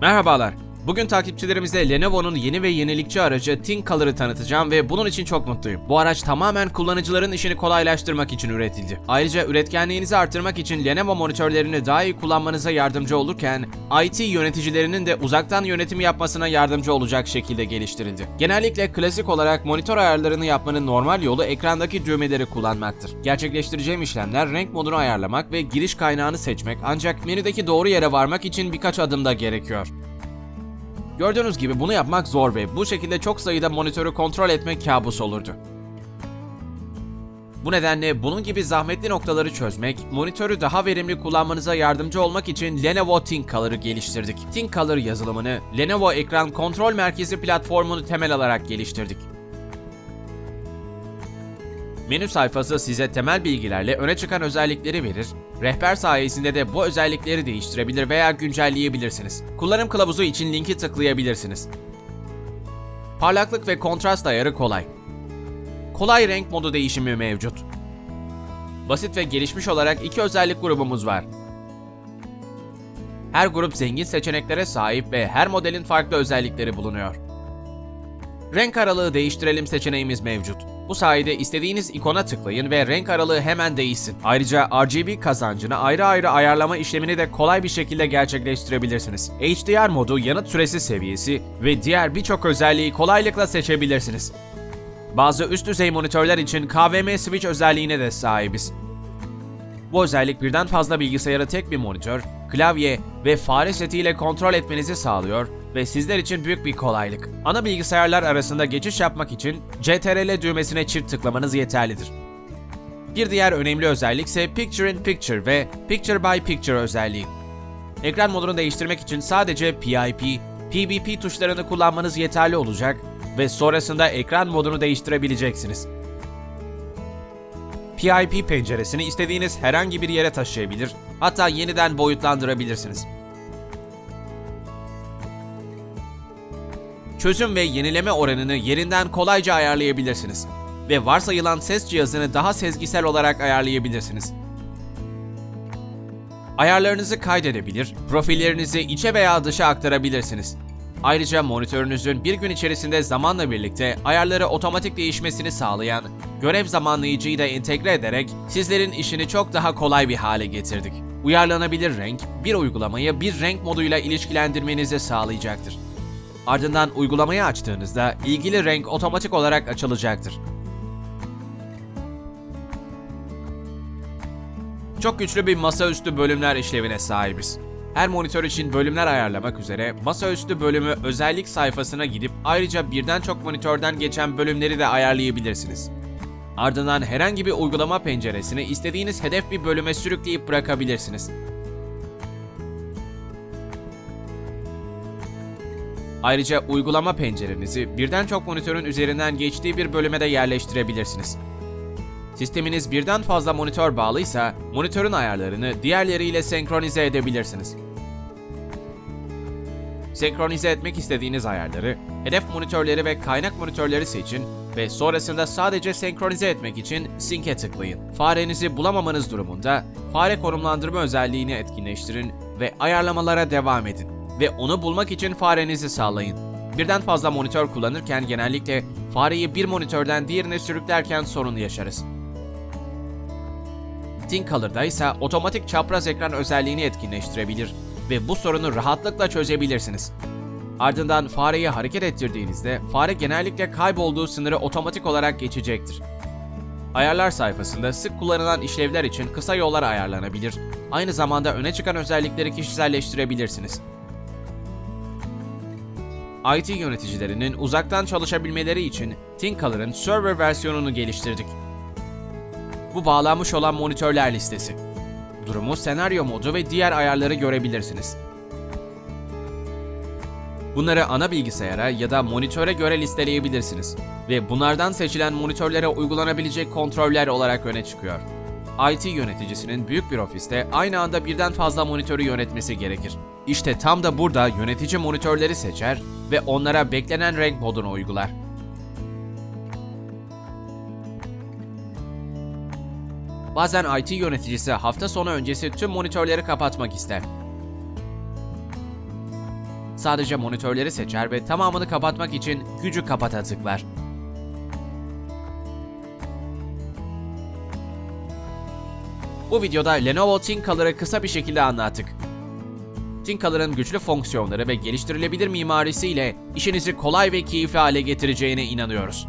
Merhabalar. Bugün takipçilerimize Lenovo'nun yeni ve yenilikçi aracı ThinkColor'ı tanıtacağım ve bunun için çok mutluyum. Bu araç tamamen kullanıcıların işini kolaylaştırmak için üretildi. Ayrıca üretkenliğinizi artırmak için Lenovo monitörlerini daha iyi kullanmanıza yardımcı olurken, IT yöneticilerinin de uzaktan yönetim yapmasına yardımcı olacak şekilde geliştirildi. Genellikle klasik olarak monitör ayarlarını yapmanın normal yolu ekrandaki düğmeleri kullanmaktır. Gerçekleştireceğim işlemler renk modunu ayarlamak ve giriş kaynağını seçmek ancak menüdeki doğru yere varmak için birkaç adım da gerekiyor. Gördüğünüz gibi bunu yapmak zor ve bu şekilde çok sayıda monitörü kontrol etmek kabus olurdu. Bu nedenle bunun gibi zahmetli noktaları çözmek, monitörü daha verimli kullanmanıza yardımcı olmak için Lenovo ThinkColor'ı geliştirdik. ThinkColor yazılımını Lenovo Ekran Kontrol Merkezi platformunu temel alarak geliştirdik. Menü sayfası size temel bilgilerle öne çıkan özellikleri verir, rehber sayesinde de bu özellikleri değiştirebilir veya güncelleyebilirsiniz. Kullanım kılavuzu için linki tıklayabilirsiniz. Parlaklık ve kontrast ayarı kolay. Kolay renk modu değişimi mevcut. Basit ve gelişmiş olarak iki özellik grubumuz var. Her grup zengin seçeneklere sahip ve her modelin farklı özellikleri bulunuyor. Renk aralığı değiştirelim seçeneğimiz mevcut. Bu sayede istediğiniz ikona tıklayın ve renk aralığı hemen değişsin. Ayrıca RGB kazancını ayrı ayrı ayarlama işlemini de kolay bir şekilde gerçekleştirebilirsiniz. HDR modu, yanıt süresi seviyesi ve diğer birçok özelliği kolaylıkla seçebilirsiniz. Bazı üst düzey monitörler için KVM switch özelliğine de sahibiz. Bu özellik birden fazla bilgisayarı tek bir monitör, klavye ve fare setiyle kontrol etmenizi sağlıyor ve sizler için büyük bir kolaylık. Ana bilgisayarlar arasında geçiş yapmak için CTRL düğmesine çift tıklamanız yeterlidir. Bir diğer önemli özellik ise Picture in Picture ve Picture by Picture özelliği. Ekran modunu değiştirmek için sadece PIP, PBP tuşlarını kullanmanız yeterli olacak ve sonrasında ekran modunu değiştirebileceksiniz. PIP penceresini istediğiniz herhangi bir yere taşıyabilir, hatta yeniden boyutlandırabilirsiniz. Çözüm ve yenileme oranını yerinden kolayca ayarlayabilirsiniz ve varsayılan ses cihazını daha sezgisel olarak ayarlayabilirsiniz. Ayarlarınızı kaydedebilir, profillerinizi içe veya dışa aktarabilirsiniz. Ayrıca monitörünüzün bir gün içerisinde zamanla birlikte ayarları otomatik değişmesini sağlayan görev zamanlayıcıyı da entegre ederek sizlerin işini çok daha kolay bir hale getirdik. Uyarlanabilir renk, bir uygulamayı bir renk moduyla ilişkilendirmenizi sağlayacaktır. Ardından uygulamayı açtığınızda ilgili renk otomatik olarak açılacaktır. Çok güçlü bir masaüstü bölümler işlevine sahibiz. Her monitör için bölümler ayarlamak üzere masaüstü bölümü özellik sayfasına gidip ayrıca birden çok monitörden geçen bölümleri de ayarlayabilirsiniz. Ardından herhangi bir uygulama penceresini istediğiniz hedef bir bölüme sürükleyip bırakabilirsiniz. Ayrıca uygulama pencerenizi birden çok monitörün üzerinden geçtiği bir bölüme de yerleştirebilirsiniz. Sisteminiz birden fazla monitör bağlıysa monitörün ayarlarını diğerleriyle senkronize edebilirsiniz. Senkronize etmek istediğiniz ayarları, hedef monitörleri ve kaynak monitörleri seçin ve sonrasında sadece senkronize etmek için Sync'e tıklayın. Farenizi bulamamanız durumunda fare konumlandırma özelliğini etkinleştirin ve ayarlamalara devam edin ve onu bulmak için farenizi sağlayın. Birden fazla monitör kullanırken genellikle fareyi bir monitörden diğerine sürüklerken sorun yaşarız. ThinkColor'da ise otomatik çapraz ekran özelliğini etkinleştirebilir ve bu sorunu rahatlıkla çözebilirsiniz. Ardından fareyi hareket ettirdiğinizde fare genellikle kaybolduğu sınırı otomatik olarak geçecektir. Ayarlar sayfasında sık kullanılan işlevler için kısa yollar ayarlanabilir, aynı zamanda öne çıkan özellikleri kişiselleştirebilirsiniz. IT yöneticilerinin uzaktan çalışabilmeleri için ThinkColor'ın server versiyonunu geliştirdik. Bu bağlanmış olan monitörler listesi. Durumu, senaryo modu ve diğer ayarları görebilirsiniz. Bunları ana bilgisayara ya da monitöre göre listeleyebilirsiniz ve bunlardan seçilen monitörlere uygulanabilecek kontroller olarak öne çıkıyor. IT yöneticisinin büyük bir ofiste aynı anda birden fazla monitörü yönetmesi gerekir. İşte tam da burada yönetici monitörleri seçer ve onlara beklenen renk modunu uygular. Bazen IT yöneticisi hafta sonu öncesi tüm monitörleri kapatmak ister. sadece monitörleri seçer ve tamamını kapatmak için gücü kapata tıklar. Bu videoda Lenovo ThinkColor'ı kısa bir şekilde anlattık. ThinkColor'ın güçlü fonksiyonları ve geliştirilebilir mimarisiyle işinizi kolay ve keyifli hale getireceğine inanıyoruz.